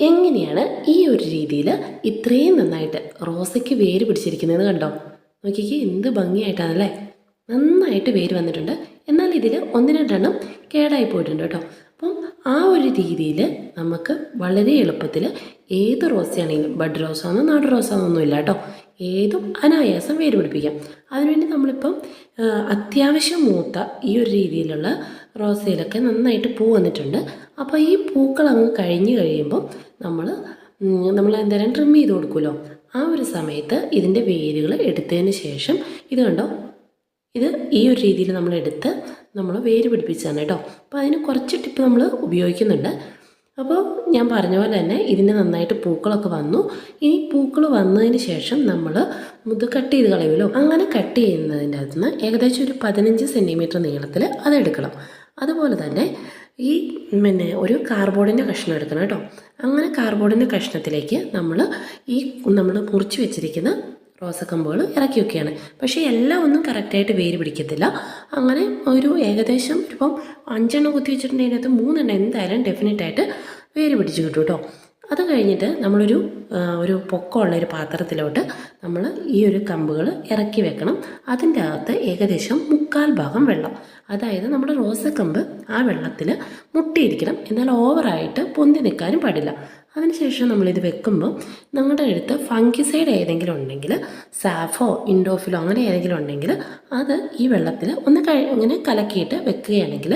എങ്ങനെയാണ് ഈ ഒരു രീതിയിൽ ഇത്രയും നന്നായിട്ട് റോസയ്ക്ക് വേര് പിടിച്ചിരിക്കുന്നത് കണ്ടോ? നോക്കിക്കേ എന്ത് ഭംഗിയായിട്ടാണല്ലേ? നന്നായിട്ട് വേര് വന്നിട്ടുണ്ട്. എന്നാൽ ഇതിൽ ഒന്ന് രണ്ടെണ്ണം കേടായി പോയിട്ടുണ്ട് കേട്ടോ. അപ്പം ആ ഒരു രീതിയിൽ നമുക്ക് വളരെ എളുപ്പത്തിൽ ഏത് റോസയാണെങ്കിലും ബഡ് റോസാന്നോ നാടൻ റോസാന്നൊന്നും ഇല്ല കേട്ടോ. ഏതും അനായാസം വേര് പിടിപ്പിക്കാം അതിനുവേണ്ടി നമ്മളിപ്പം അത്യാവശ്യം മൂത്ത ഈ ഒരു രീതിയിലുള്ള റോസയിലൊക്കെ നന്നായിട്ട് പൂ വന്നിട്ടുണ്ട്. അപ്പോൾ ഈ പൂക്കൾ അങ്ങ് കഴിഞ്ഞ് കഴിയുമ്പോൾ നമ്മൾ നമ്മൾ എന്തായാലും ട്രിം ചെയ്ത് കൊടുക്കുമല്ലോ. ആ ഒരു സമയത്ത് ഇതിന്റെ വേരുകൾ എടുത്തതിന് ശേഷം ഇത് കണ്ടോ? ഇത് ഈ ഒരു രീതിയിൽ നമ്മൾ എടുത്ത് നമ്മൾ വേര് പിടിപ്പിച്ചാണ് കേട്ടോ. അപ്പോൾ അതിന് കുറച്ച് ടിപ്പ് നമ്മൾ ഉപയോഗിക്കുന്നുണ്ട്. അപ്പോൾ ഞാൻ പറഞ്ഞ പോലെ തന്നെ ഇതിന് നന്നായിട്ട് പൂക്കളൊക്കെ വന്നു. ഈ പൂക്കൾ വന്നതിന് ശേഷം നമ്മൾ മുത് കട്ട് ചെയ്ത് കളയുമല്ലോ? അങ്ങനെ കട്ട് ചെയ്യുന്നതിന്റെ അകത്ത് നിന്ന് ഏകദേശം ഒരു പതിനഞ്ച് സെന്റിമീറ്റർ നീളത്തിൽ അതെടുക്കണം അതുപോലെ തന്നെ ഈ പിന്നെ ഒരു കാർബോർഡിന്റെ കഷ്ണം എടുക്കണം കേട്ടോ. അങ്ങനെ കാർബോർഡിന്റെ കഷ്ണത്തിലേക്ക് നമ്മൾ ഈ നമ്മൾ മുറിച്ച് വെച്ചിരിക്കുന്ന റോസക്കമ്പുകൾ ഇറക്കി ഇറക്കിയൊക്കെയാണ്. പക്ഷേ എല്ലാം ഒന്നും കറക്റ്റായിട്ട് വേര് പിടിക്കത്തില്ല. അങ്ങനെ ഒരു ഏകദേശം ഇപ്പം അഞ്ചെണ്ണം കുത്തി വെച്ചിട്ടുണ്ടെങ്കിൽ അതിനകത്ത് മൂന്നെണ്ണം എന്തായാലും ഡെഫിനറ്റായിട്ട് വേര് പിടിച്ച് കിട്ടും കേട്ടോ അത് കഴിഞ്ഞിട്ട് നമ്മളൊരു ഒരു പൊക്കമുള്ള ഒരു പാത്രത്തിലോട്ട് നമ്മൾ ഈ ഒരു കമ്പുകൾ ഇറക്കി വെക്കണം. അതിന്റെ അകത്ത് ഏകദേശം മുക്കാൽ ഭാഗം വെള്ളം. അതായത് നമ്മുടെ റോസക്കമ്പ് ആ വെള്ളത്തിൽ മുട്ടിയിരിക്കണം. എന്നാൽ ഓവറായിട്ട് പൊന്തി നിൽക്കാനും പാടില്ല. അതിനുശേഷം നമ്മളിത് വെക്കുമ്പോൾ നമ്മുടെ അടുത്ത് ഫംഗിസൈഡ് ഏതെങ്കിലും ഉണ്ടെങ്കിൽ സാഫോ ഇൻഡോഫിലോ അങ്ങനെ ഏതെങ്കിലും ഉണ്ടെങ്കിൽ അത് ഈ വെള്ളത്തിൽ ഒന്ന് ഇങ്ങനെ കലക്കിയിട്ട് വെക്കുകയാണെങ്കിൽ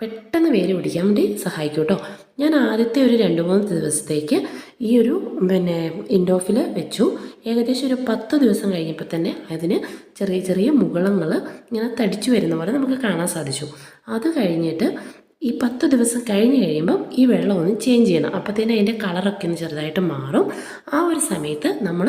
പെട്ടെന്ന് വേര് പിടിക്കാൻ വേണ്ടി സഹായിക്കും കേട്ടോ ഞാൻ ആദ്യത്തെ ഒരു രണ്ട് മൂന്ന് ദിവസത്തേക്ക് ഈ ഒരു പിന്നെ ഇൻഡോഫിൽ വെച്ചു. ഏകദേശം ഒരു പത്ത് ദിവസം കഴിഞ്ഞപ്പോൾ തന്നെ അതിന് ചെറിയ ചെറിയ മുകളങ്ങൾ ഇങ്ങനെ തടിച്ചു വരുന്ന പോലെ നമുക്ക് കാണാൻ സാധിച്ചു. അത് കഴിഞ്ഞിട്ട് ഈ പത്ത് ദിവസം കഴിഞ്ഞ് കഴിയുമ്പം ഈ വെള്ളം ഒന്ന് ചേഞ്ച് ചെയ്യണം. അപ്പോഴത്തേനും അതിന്റെ കളറൊക്കെ ഒന്ന് ചെറുതായിട്ട് മാറും. ആ ഒരു സമയത്ത് നമ്മൾ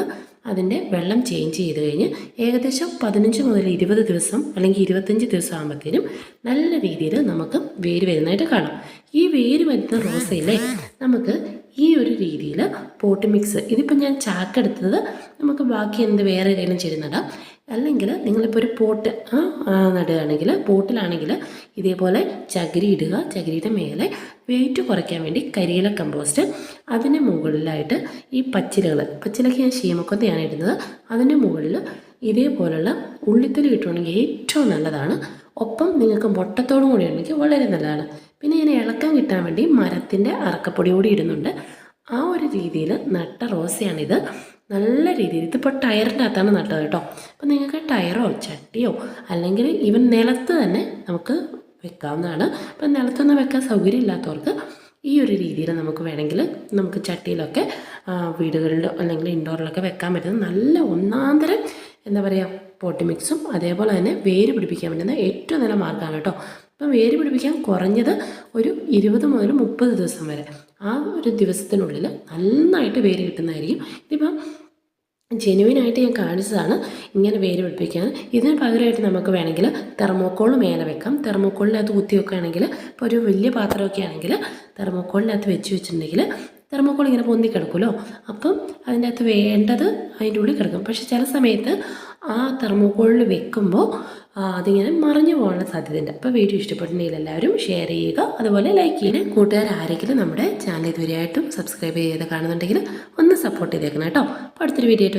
അതിന്റെ വെള്ളം ചേഞ്ച് ചെയ്ത് കഴിഞ്ഞ് ഏകദേശം പതിനഞ്ച് മുതൽ ഇരുപത് ദിവസം അല്ലെങ്കിൽ ഇരുപത്തഞ്ച് ദിവസം ആകുമ്പോഴത്തേനും നല്ല രീതിയിൽ നമുക്ക് വേര് വരുന്നതായിട്ട് കാണാം. ഈ വേര് വരുന്ന റോസയിലെ നമുക്ക് ഈ ഒരു രീതിയിൽ പോട്ട് മിക്സ് ഇതിപ്പോൾ ഞാൻ ചാക്കെടുത്തത് നമുക്ക് ബാക്കി എന്ത് വേറെ ഏതെങ്കിലും ചെടി നടാം. അല്ലെങ്കിൽ നിങ്ങളിപ്പോൾ ഒരു പോട്ട് നടുകയാണെങ്കിൽ പോട്ടിലാണെങ്കിൽ ഇതേപോലെ ചകിരി ഇടുക ചകിരിയുടെ മേലെ വെയിറ്റ് കുറയ്ക്കാൻ വേണ്ടി കരിയില കമ്പോസ്റ്റ് അതിന് മുകളിലായിട്ട് ഈ പച്ചിലകൾ പച്ചിലയ്ക്ക് ഞാൻ ശീമക്കൊത്തയാണ് ഇടുന്നത്. അതിന്റെ മുകളിൽ ഇതേപോലുള്ള ഉള്ളിത്തൊലി കിട്ടുകയാണെങ്കിൽ ഏറ്റവും നല്ലതാണ്. ഒപ്പം നിങ്ങൾക്ക് മുട്ടത്തോടും കൂടി ഉണ്ടെങ്കിൽ വളരെ നല്ലതാണ്. പിന്നെ ഇതിനെ ഇളക്കാൻ കിട്ടാൻ വേണ്ടി മരത്തിന്റെ അറക്കപ്പൊടി കൂടി ഇടുന്നുണ്ട്. ആ ഒരു രീതിയിൽ നട്ട റോസയാണിത്. നല്ല രീതിയിൽ. ഇതിപ്പോൾ ടയറിന്റെ അകത്താണ് നട്ടത് കേട്ടോ. അപ്പോൾ നിങ്ങൾക്ക് ടയറോ ചട്ടിയോ അല്ലെങ്കിൽ ഈവൻ നിലത്ത് തന്നെ നമുക്ക് വെക്കാവുന്നതാണ്. അപ്പം നിലത്തൊന്നും വെക്കാൻ സൗകര്യം ഇല്ലാത്തവർക്ക് ഈ ഒരു രീതിയിൽ നമുക്ക് വേണമെങ്കിൽ നമുക്ക് ചട്ടിയിലൊക്കെ വീടുകളിലോ അല്ലെങ്കിൽ ഇൻഡോറിലൊക്കെ വെക്കാൻ പറ്റുന്ന നല്ല ഒന്നാന്തരം എന്താ പറയുക പോട്ടി മിക്സും അതേപോലെ തന്നെ വേര് പിടിപ്പിക്കാൻ പറ്റുന്ന ഏറ്റവും നല്ല മാർഗമാണ് കേട്ടോ. അപ്പം വേര് പിടിപ്പിക്കാൻ കുറഞ്ഞത് ഒരു ഇരുപത് മുതൽ മുപ്പത് ദിവസം വരെ ആ ഒരു ദിവസത്തിനുള്ളിൽ നന്നായിട്ട് വേര് കിട്ടുന്നതായിരിക്കും. ഇതിപ്പം ജെനുവിനായിട്ട് ഞാൻ കാണിച്ചതാണ്. ഇങ്ങനെ വേര് പിടിപ്പിക്കാൻ. ഇതിന് പകരമായിട്ട് നമുക്ക് വേണമെങ്കിൽ തെർമോക്കോൾ മേലെ വെക്കാം. തെർമോക്കോളിനകത്ത് കുത്തി വെക്കുകയാണെങ്കിൽ ഇപ്പോൾ ഒരു വലിയ പാത്രമൊക്കെ ആണെങ്കിൽ തെർമോക്കോളിനകത്ത് വെച്ച് വെച്ചിട്ടുണ്ടെങ്കിൽ തെർമോക്കോൾ ഇങ്ങനെ പൊന്തി കിടക്കുമല്ലോ. അപ്പം അതിന്റെ അകത്ത് വേണ്ടത് അതിന്റെ ഉള്ളിൽ കിടക്കും. പക്ഷെ ചില സമയത്ത് ആ തെർമോക്കോളിൽ വെക്കുമ്പോൾ അതിങ്ങനെ മറിഞ്ഞു പോകാനുള്ള സാധ്യതയുണ്ട്. അപ്പോൾ വീഡിയോ ഇഷ്ടപ്പെട്ടുണ്ടെങ്കിൽ എല്ലാവരും ഷെയർ ചെയ്യുക. അതുപോലെ ലൈക്ക് ചെയ്യുക കൂട്ടുകാർ ആരെങ്കിലും നമ്മുടെ ചാനൽ ഇതുവരെയായിട്ടും സബ്സ്ക്രൈബ് ചെയ്ത് കാണുന്നുണ്ടെങ്കിൽ ഒന്ന് സപ്പോർട്ട് ചെയ്തേക്കണം കേട്ടോ. അപ്പോൾ അടുത്തൊരു വീഡിയോ